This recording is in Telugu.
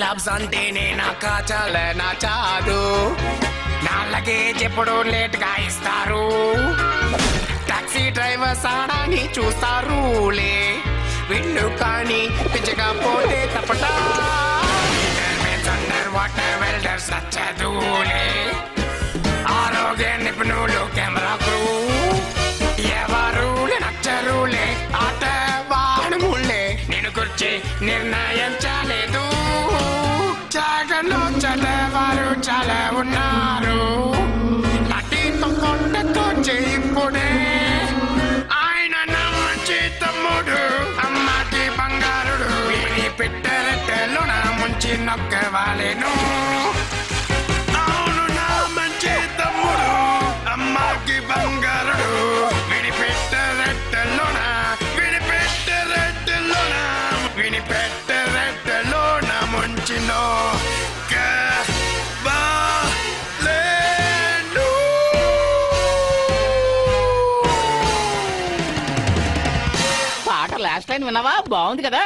లవ్స్ అంటేనే నాకు చాలా? నచ్చాదు నా లగేజ్ ఎప్పుడు లేట్గా ఇస్తారు. టాక్సీ డ్రైవర్ సాడాని చూస్తారులే విండు కానీ పిచ్చగా పోతే తప్పటా? అండర్ వాటర్ వెల్డర్స్ నచ్చదులే ఆరోగ్య నిపుణులు కెమెరా క్రూ ఎవరులే నచ్చరులే. ఆట వాడములే నేను గుర్చి నిర్ణయం చాలేదు చేయిప్పుడే ఆయన నా మంచి తమ్ముడు అమ్మకి బంగారుడు. విని పెట్టెరట్టెలు నా ముంచి నొక్కవాలేను. అవును నా మంచి తమ్ముడు అమ్మకి బంగారుడు. విని పెట్టెరట్టెలోన విని పెట్టెరట్టెలోన విని నా ముంచిలో. లాస్ట్ లైన్ విన్నావా? బాగుంది కదా.